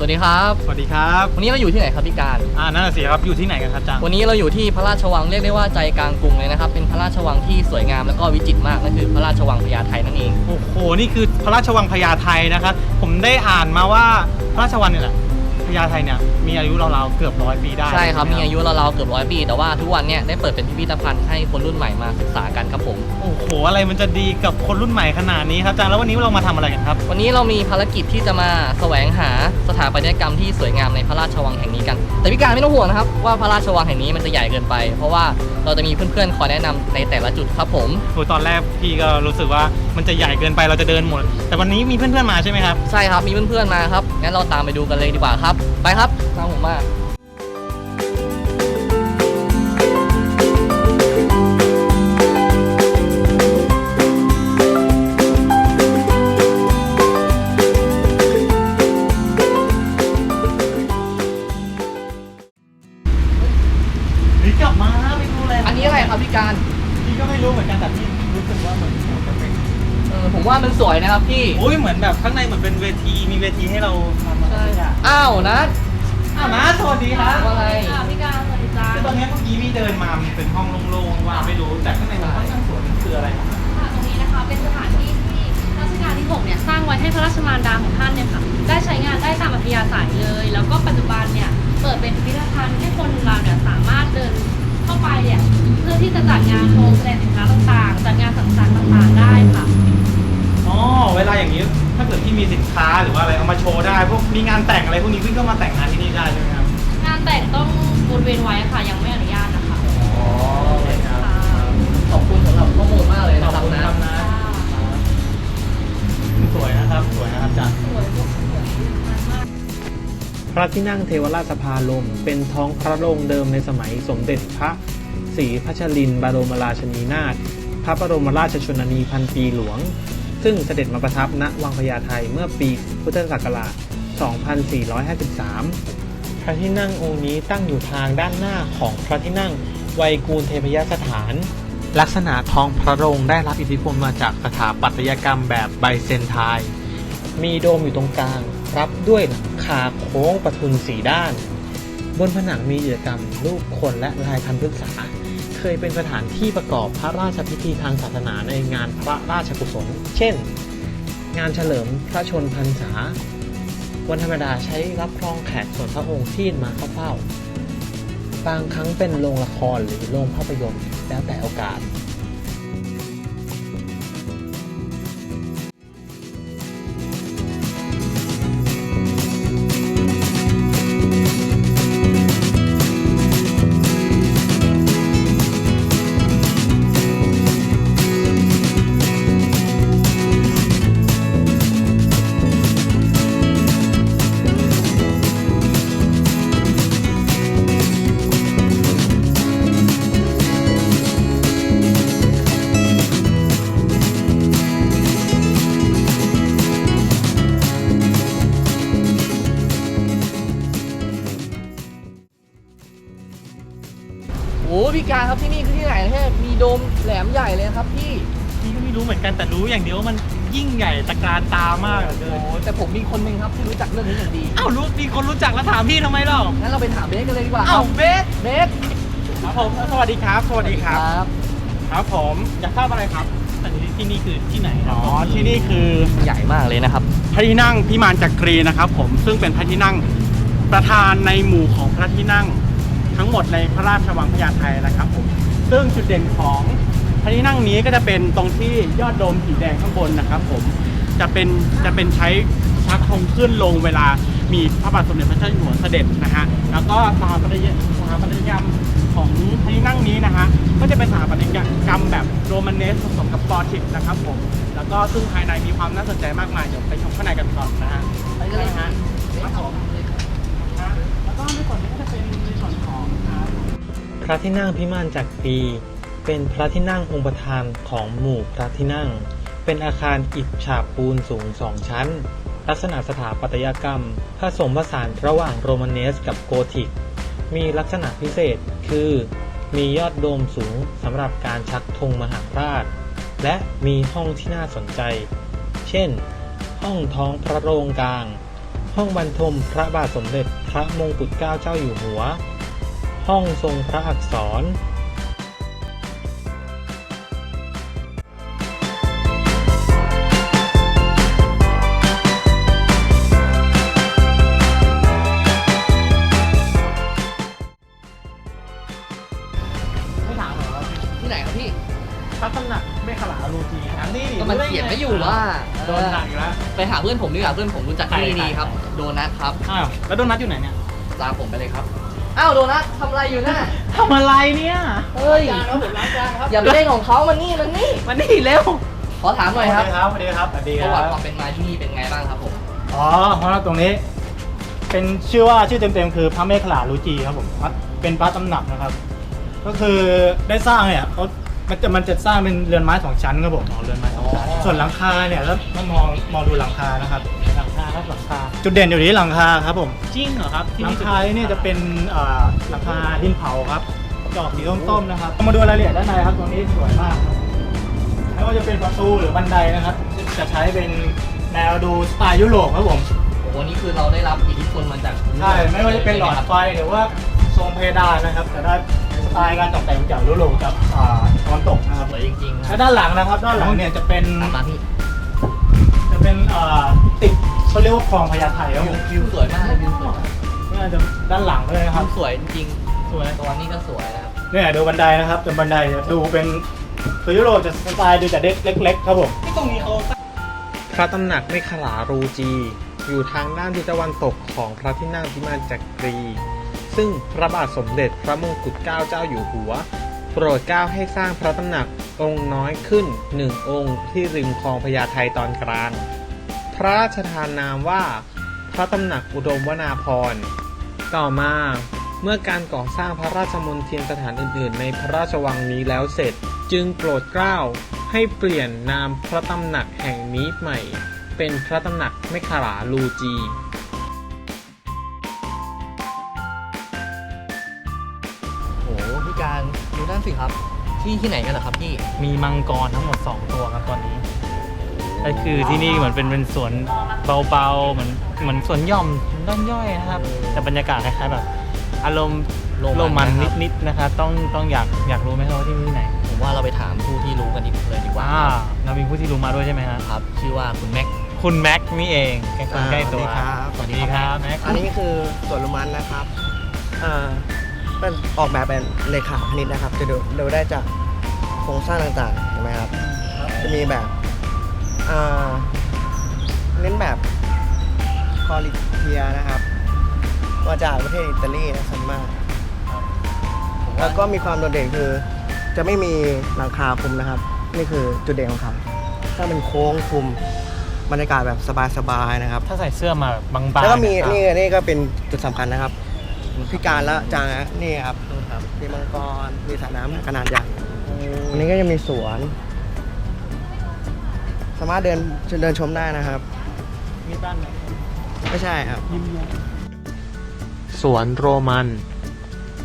สวัสดีครับสวัสดีครับวันนี้เราอยู่ที่ไหนครับพี่การอ่านั่นนะสิครับอยู่ที่ไหนกันครับอาจารย์วันนี้เราอยู่ที่พระราชวังเรียกได้ว่าใจกลางกรุงเลยนะครับเป็นพระราชวังที่สวยงามแล้วก็วิจิตรมากนั่นคือพระราชวังพญาไทนั่นเองโอ้โหนี่คือพระราชวังพญาไทนะครับผมได้อ่านมาว่าพระราชวังเนี่ยแหละ พญาไทเนี่ยมีอายุราวๆเกือบร้อยปีได้ใช่ครับไหมีอายุราวๆเกือบร้อยปี แต่ว่าทุกวันเนี่ยได้เปิดเป็นพิพิธภัณฑ์ให้คนรุ่นใหม่มาศึกษากันครับผม โอ้โห อะไรมันจะดีกับคนรุ่นใหม่ขนาดนี้ครับอาจารย์แล้ววันนี้เรามาทำอะไรกันครับ วันนี้เรามีภารกิจที่จะมาแสวงหาสถาปัตยกรรมที่สวยงามในพระราชวังแห่งนี้กัน แต่พี่การไม่ต้องห่วงนะครับว่าพระราชวังแห่งนี้มันจะใหญ่เกินไป เพราะว่าเราจะมีเพื่อนๆคอยแนะนำในแต่ละจุดครับผม โอ้ยตอนแรกพี่ก็รู้สึกว่ามันจะใหญ่เกินไปเราจะเดินหมด แต่วันนี้มีเพื่อนๆมาใช่ไหมครับ ใช่ครับ มีเพื่อนๆมาครับ งั้นเราตามไปดูกันเลยดีกว่าครับไปครับตามผมมาหรือกลับมาไปดูเลยอันนี้อะไรครับพี่การพี่ก็ไม่รู้เหมือนกันแต่พี่รู้สึกว่าเหมือนจะเป็นเออผมว่ามันสวยนะครับพี่ โอ้ยเหมือนแบบข้างในเหมือนเป็นเวทีมีเวทีให้เราทำ อะไรสักอย่างอ้าวนะอ้าวนะสวัสดีครับว่าไงค่ะพี่การสวัสดีจ้าคือตอนนี้เมื่อกี้พี่เดินมามันเป็นห้องโล่งๆว่างไม่รู้ แต่ข้างในมันค่อนข้างสวยมันคืออะไรครับค่ะตรงนี้นะคะเป็นสถานที่ที่รัชกาลที่6เนี่ยสร้างไว้ให้พระราชมารดาของท่านเนี่ยค่ะได้ใช้งานได้ตามอัธยาศัยเลย แล้วก็ปัจจุบันเนี่ยเปิดเป็นพิพิธภัณฑ์ให้คนเราเนี่ยสามารถเดินเข้าไปเนี่ยเพื่อที่จะจัดงานโชว์แสดงสินค้าต่างๆ จัดงานสังสรรค์ต่างๆได้ค่ะ อ๋อเวลาอย่างนี้ถ้าเกิดพี่มีสินค้าหรือว่าอะไรเอามาโชว์ได้พวกมีงานแต่งอะไรพวกนี้พี่ก็มาแต่งงานที่นี่ได้ใช่ไหมครับงานแต่งต้องบนเวนไว้ค่ะ ยังไม่อนุญาตนะคะอ๋อโอเคครับค่ะขอบคุณสำหรับข้อมูลมากเลยขนะอบครับคุณนะ ครับนะสวยนะครับสวยนะครับอาจารย์ สวยสวยสวยมาก พระที่นั่งเทวราชสภาลมเป็นท้องพระโรงเดิมในสมัยสมเด็จพระศรีพัชรินทร์บรมราชินีนาถพระบรมราชชนนีพันปีหลวง ซึ่งเสด็จมาประทับณวังพญาไทเมื่อปีพุทธศักราช 2453 พระที่นั่งองค์นี้ตั้งอยู่ทางด้านหน้าของพระที่นั่งไวยกูลเทพยสถาน ลักษณะทองพระโรงได้รับอิทธิพลมาจากสถาปัตยกรรมแบบไบเซนไทน์ มีโดมอยู่ตรงกลาง รับด้วยหลังคาโค้งประทุนสีด้าน บนผนังมีกิจกรรมรูปคนและลายพันธุ์พฤกษา เคยเป็นสถานที่ประกอบพระราชพิธีทางศาสนาในงานพระราชกุศล เช่น งานเฉลิมพระชนพรรษา วันธรรมดาใช้รับรองแขกส่วนพระองค์ที่มาเข้าเฝ้า บางครั้งเป็นโรงละครหรือโรงภาพยนตร์แล้วแต่โอกาส พี่การครับที่นี่คือที่ไหนนะเนี่ยมีโดมแหลมใหญ่เลยนะครับพี่พี่ก็ไม่รู้เหมือนกันแต่รู้อย่างเดียวว่ามันยิ่งใหญ่ตะการตามากเหลือเกิโอ้นแต่ผมมีคนหนึงครับที่รู้จักเรื่องนี้อย่างดีอ้าวรู้มีคนรู้จักแล้วถามพี่ทำไมเล่างั้นเราไปถามเบสกันเลยดีกว่าอ้าวเบสเบสครับผมสวัสดีครับสวัสดีครับครับครับผมอยากทราบอะไรครับอันนี้ที่นี่คือที่ไหนครับอ๋อที่นี่คือใหญ่มากเลยนะครับ พระที่นั่งพิมานจักรีนะครับ ผมซึ่งเป็นพระที่นั่งประธานในหมู่ของพระที่นั่ง ทั้งหมดในพระราชวังพญาไทนะครับผมซึ่งจุดเด่นของพระที่นั่งนี้ก็จะเป็นตรงที่ยอดโดมสีแดงข้างบนนะครับ ผมจะเป็นจะเป็นใช้ชักธงขึ้นลงเวลามีพระบาทสมเด็จพระเจ้าอยู่หัวเสด็จนะฮะแล้วก็สถาปัตยสถาปัตยกรรมของพระที่นั่งนี้นะฮะก็จะเป็นสถาปัตยกรรมแบบโรมันเนสผสมกับกอธิกนะครับผมแล้วก็ซึ่งภายในมีความน่าสนใจมากมายเดี๋ยวไปชมข้างในกันก่อนนะฮะไปกันเลยฮะครับผมนะแล้วก็ในส่วนนี้ก็จะเป็นในส่วนของอ่า พ ระที่นั่งพิมานจักรีเป็นพระที่นั่งองค์ประธานของหมู่พระที่นั่ง เป็นอาคารอิฐฉาบปูนสูงสองชั้น ลักษณะสถาปัตยกรรม ผสมผสานระหว่างโรมาเนสกับโกธิก มีลักษณะพิเศษคือ มียอดโดมสูงสำหรับการชักธงมหาราช และมีห้องที่น่าสนใจ เช่น ห้องท้องพระโรงกลาง ห้องบรรทมพระบาทสมเด็จพระมงกุฎเกล้าเจ้าอยู่หัว ห้องทรงพระอักษร ไม่ถามเหรอครับที่ไหนครับพี่ พระตำหนักเมฆลาลูจีถามนี่ก็มันเขียนไว้อยู่ว่าโดนหนักอีกแล้ว ไปหาเพื่อนผมดีกว่าเพื่อนผมรู้จักที่นี่ใครดีครับ โดนัทครับ อ้าว แล้วโดนัทอยู่ไหนเนี่ยตามผมไปเลยครับ อ้าวโดนัททำอะไรอยู่น่ะทำอะไรเนี่ย เฮ้ยอย่าไปเล่นของเขามันนี่มันนี่มานี่เร็ว ขอถามหน่อยครับสวัสดีครับสวัสดีปคระวัรัติบความเป็นมาที่นี่เป็นไงบ้างครับผมอ๋อเพราะว่าตรงนี้ เป็นชื่อว่าชื่อเต็มๆ คือพระเมฆลาลูจีครับผมวัดเป็นพระตำหนักนะครับ ก็คือได้สร้างเนี่ยเขามันจะมันจะสร้างเป็นเรือนไม้สองชั้นครับผมอ๋อเรือนไม้สองชั้นอ๋อส่วนหลังคาเนี่ยแล้วมามองมองดูหลังคานะครับหลังคาครับหลังคา จุดเด่นอยู่ที่หลังคาครับผม จริงเหรอครับหลังคาที่นี่จะเป็นเอ่อหลังคาดินเผาครับจะออกสีส้มๆนะครับมาดูรายละเอียดด้านในครับตรงนี้สวยมากครับไม่ว่าจะเป็นประตูหรือบันไดนะครับ จะใช้เป็นแนวดูสไตล์ยุโรปครับผมโอ้โหนี่คือเราได้รับอิทธิพลมาจากใช่ไม่ว่าจะเป็นหลอดไฟหรือว่าทรงเพดานนะครับจะได้สไตล์การตกแต่งจากยุโรปกับอ่าตะวันตกนะครับสวยจริงๆคแล้รัวบด้านหลังนะครับ ด้านหลังเนี่ยจะเป็นตามมาพี่ จะเป็นอ่าติด เขาเรียกว่าคลองพญาไทครับผมวิวสวยมากวิวสวยมากน่าจะด้านหลังเลยนะครับ วิวสวยจริงสวยๆตัวนี้ก็สวยนะครับเนี่ยดูบันไดนะครับแต่บันไดจะดูเป็นตัวยุโรปจะสไตล์ดูจะเด็กเล็กๆครับผมที่ตรงนี้เขาพระตำหนักเมขลารูจี อยู่ทางด้านทิศตะวันตกของพระที่นั่งพิมานจักรี ซึ่งพระบาทสมเด็จพระมงกุฎเกล้าเจ้าอยู่หัว โปรดเกล้าให้สร้างพระตำหนักองค์น้อยขึ้นหนึ่งองค์ที่ริมคลองพญาไทตอนกลาง พระราชทานนามว่า พระตำหนักอุดมวนาพรณ์ต่อมาเมื่อการก่อสร้างพระราชมณฑียนสถานอื่นๆ ในพระราชวังนี้แล้วเสร็จ จึงโปรดเกล้าให้เปลี่ยนนามพระตำหนักแห่งนี้ใหม่ เป็นพระตำหนักเมขลาลูจีโอ้โหพี่การดูนั่นสิครับ ที่ที่ไหนกันเหรอครับพี่ มีมังกรทั้งหมด 2 ตัวครับตอนนี้ ก็คือที่นี่เหมือนเป็นเป็นสวนเบาๆเหมือนเหมือนสวนหย่อมด้านย่อยนะครับ แต่บรรยากาศคล้ายๆแบบ อารมณ์โรมันโรมันนะครับ นิดๆนะครับต้องต้องอยากอยากรู้ไหมครับว่าที่นี่ที่ไหนผมว่าเราไปถามผู้ที่รู้กันดีเลยดีกว่าอ่าเรามีผู้ที่รู้มาด้วยใช่ไหมฮะครับ ชื่อว่าคุณแม็ก คุณแม็กซ์นี่เองแกคนใกล้ตัวอ่าสวัสดีครับ สวัสดีครับแม็กซ์อันนี้คือสวนลุมันนะครับอ่าเป็นออกแบบเป็นเลขาคณิตนะครับ จะดูดูได้จากโครงสร้างต่างๆเห็นไหมครับ จะมีแบบอ่า เน้นแบบคอลิเทียนะครับมาจากประเทศอิตาลีนะซันมาแล้วก็มีความโดดเด่นคือ จะไม่มีหลังคาคลุมนะครับ นี่คือจุดเด่นของเขาถ้าเป็นโค้งคลุมบรรยากาศแบบสบายๆนะครับ ถ้าใส่เสื้อมาแบบบางๆแล้วก็มีนะครับนี่นี่ก็เป็นจุดสำคัญนะครับ พิการและจางนะนี่ครับครับมีมังกรมีสระน้ำขนาดใหญ่อันนี้ก็จะมีสวน สามารถเดินเดินชมได้นะครับ มีบ้านไหนไม่ใช่ครับสวนโรมัน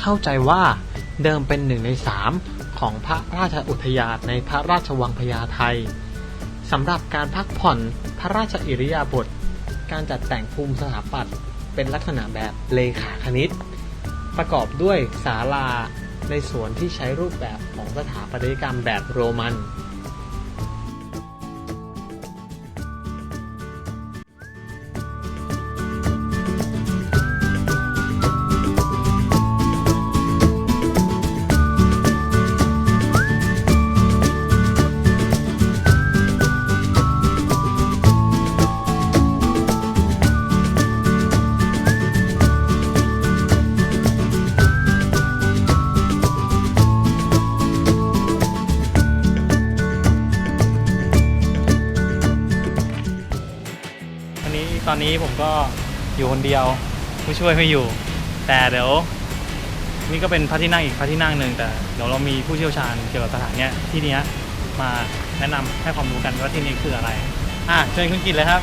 เข้าใจว่าเดิมเป็นหนึ่งในสามของพระราชอุทยานในพระราชวังพญาไทสำหรับการพักผ่อนพระราชอิริยาบถการจัดแต่งภูมิสถาปัตย์เป็นลักษณะแบบเลขาคณิต ประกอบด้วยศาลาในสวนที่ใช้รูปแบบของสถาปัตยกรรมแบบโรมันวัน นี้ผมก็อยู่คนเดียวผู้ช่วยไม่อยู่ แต่เดี๋ยวนี่ก็เป็นพระที่นั่งอีกพระที่นั่งหนึ่งแต่เดี๋ยวเรามีผู้เชี่ยวชาญเกี่ยวกับสถานเนี้ยที่นี้มาแนะนำให้ความรู้กันว่าที่นี่คืออะไรอะเชิญคุณกิตเลยครับ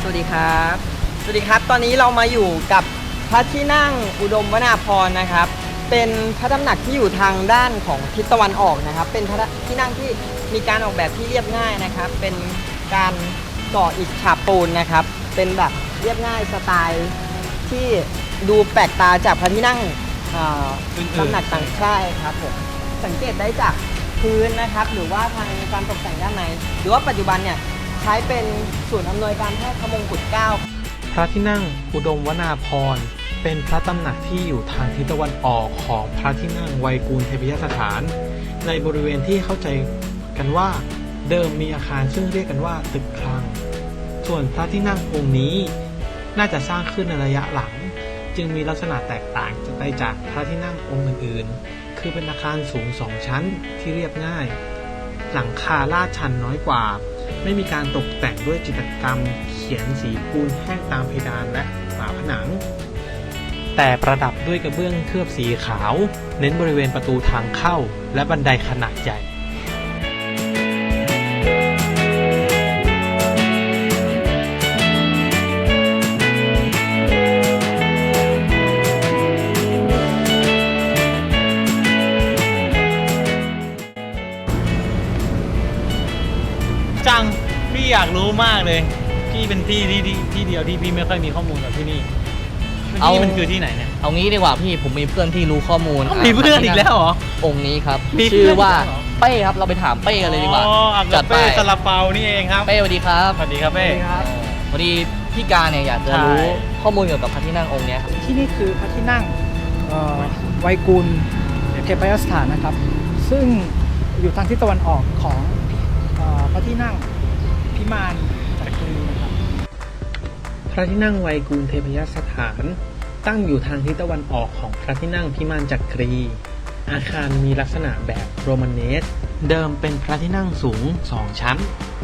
สวัสดีครับ สวัสดีครับ ตอนนี้เรามาอยู่กับพระที่นั่งอุดมวนาพรนะครับ เป็นพระตำหนักที่อยู่ทางด้านของทิศตะวันออกนะครับ เป็นพระที่นั่งที่มีการออกแบบที่เรียบง่ายนะครับ เป็นการก่ออิฐฉาบปูนนะครับ เป็นแบบเรียบง่ายสไตล์ที่ดูแปลกตาจากพระที่นั่งอ่าอื่นๆตำหนักต่างชาติครับผมสังเกตได้จากพื้นนะครับ หรือว่าทางการตกแต่งด้านใน หรือว่าปัจจุบันเนี่ยใช้เป็นศูนย์อำนวยการแพทย์พระมงกุฎเกล้า พระที่นั่งอุดมวนาพรณ์เป็นพระตำหนักที่อยู่ทางทิศตะวันออกของพระที่นั่งไวยกูลเทพยสถาน ในบริเวณที่เข้าใจกันว่า เดิมมีอาคารซึ่งเรียกกันว่าตึกคลัง ส่วนพระที่นั่งองค์นี้ น่าจะสร้างขึ้นในระยะหลัง จึงมีลักษณะแตกต่างไปจากพระที่นั่งองค์อื่นๆ คือเป็นอาคารสูงสองชั้นที่เรียบง่าย หลังคาลาดชันน้อยกว่า ไม่มีการตกแต่งด้วยจิตรกรรม เขียนสีปูนแห้งตามเพดานและฝาผนัง แต่ประดับด้วยกระเบื้องเคลือบสีขาว เน้นบริเวณประตูทางเข้า และบันไดขนาดใหญ่ รู้มากเลยพี่เป็นที่ที่ที่ที่เดียวที่พี่ไม่ค่อยมีข้อมูลกับที่นี่เอา ที่มันคือที่ไหนเนี่ยเอางี้ดีกว่าพี่ผมมีเพื่อนที่รู้ข้อมูลอ้าวมีเพื่อนอีกแล้วเหรอ องค์นี้ครับมีเพื่ชื่อนอว่าอีกแล้วเหรอ เป้ครับเราไปถามเป้กันเลยดีกว่าอ๋ออักจัดไปเป้ซาลาเปานี่เองครับเป้สวัสดีครับสวัสดีครับเป้ พอดีพี่การเนี่ยอยากจะรู้ใช่ ข้อมูลเกี่ยวกับพระที่นั่งองค์เนี้ยครับที่นี่คือพระที่นั่งเอ่อไวยกุลเทพยสถานนะครับ ซึ่งอยู่ทางทิศตะวันออกของเอ่อพระที่นั่ง พิมานจักรีนะครับพระที่นั่งไวกูลเทพยสถาน ตั้งอยู่ทางทิศตะวันออกของพระที่นั่งพิมานจักรี อาคารมีลักษณะแบบโรมาเนส เดิมเป็นพระที่นั่งสูง 2 ชั้น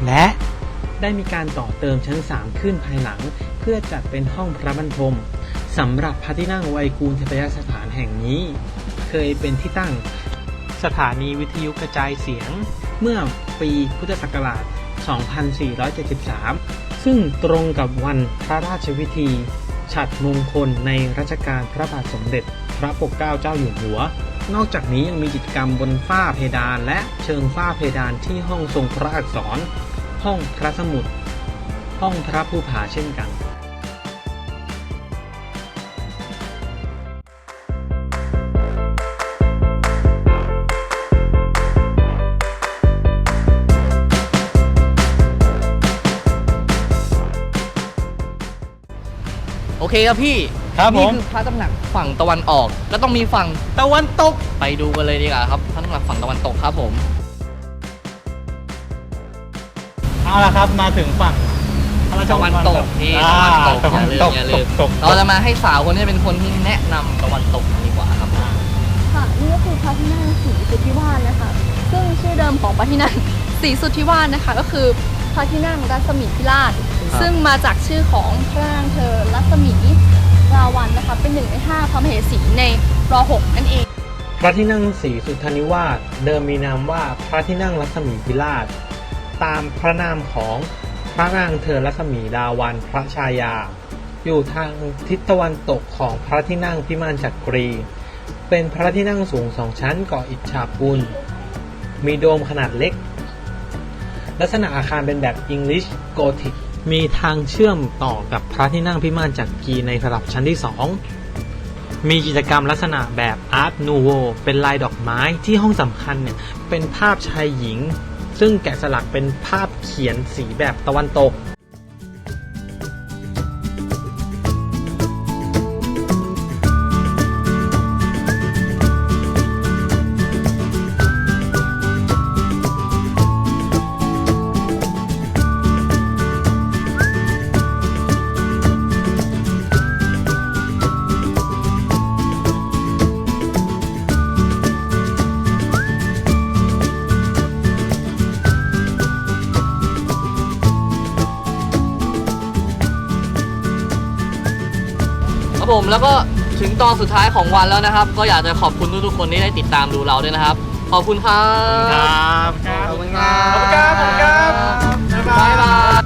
และได้มีการต่อเติมชั้น 3 ขึ้นภายหลัง เพื่อจัดเป็นห้องพระบรรทมสำหรับพระที่นั่งไวกูลเทพยสถานแห่งนี้ เคยเป็นที่ตั้งสถานีวิทยุกระจายเสียง เมื่อปีพุทธศักราช 2473 ซึ่งตรงกับวันพระราชวิธี ฉัตรมงคลในรัชกาลพระบาทสมเด็จ พระปกเกล้าเจ้าอยู่หัว นอกจากนี้ยังมีกิจกรรมบนฝ้าเพดาน และเชิงฝ้าเพดานที่ห้องทรงพระอักษร ห้องพระสมุด ห้องพระผู้ผาเช่นกัน เคครับพี่ครับผม นี่คือพระตำหนักฝั่งตะวันออก ก็ต้องมีฝั่งตะวันตก ไปดูกันเลยดีกว่าครับพระตำหนักฝั่งตะวันตกครับผม เอาละครับมาถึงฝั่งพระราชตะวันตกพี่ตะวันตกอย่าลืมอย่าลืมตกเราจะมาให้สาวคนนี้เป็นคนที่แนะนำตะวันตกดีกว่าครับค่ะนี่ก็คือพระที่นั่งสีสุทธิวาสนะคะ ซึ่งชื่อเดิมของพระที่นั่งสีสุทธิวาสนะคะ ก็คือพระที่นั่งรัศมีพิราช ซึ่งมาจากชื่อของพระนางเธอรัศมีราวันนะคะเป็นหนึ่งในห้าพระมเหสีในรหกนั่นเอง พระที่นั่งศรีสุทธานิวาสเดิมมีนามว่าพระที่นั่งรัศมีพิราช ตามพระนามของพระนางเธอรัศมีดาวันพระชายา อยู่ทางทิศตะวันตกของพระที่นั่งพิมานจักรี เป็นพระที่นั่งสูงสองชั้นก่ออิฐฉาบปูนมีโดมขนาดเล็ก ลักษณะอาคารเป็นแบบ English Gothic มีทางเชื่อมต่อกับพระที่นั่งพิมานจักรีในระดับชั้นที่สองมีกิจกรรมลักษณะแบบอาร์ตนูโวเป็นลายดอกไม้ที่ห้องสำคัญเนี่ยเป็นภาพชายหญิง ซึ่งแกะสลักเป็นภาพเขียนสีแบบตะวันตก ครับผมแล้วก็ถึงตอนสุดท้ายของวันแล้วนะครับ ก็อยากจะขอบคุณทุกๆคนที่ได้ติดตามดูเราด้วยนะครับ ขอบคุณครับครับขอบคุณครับ ขอบคุณครับ ขอบคุณครับ บ๊ายบาย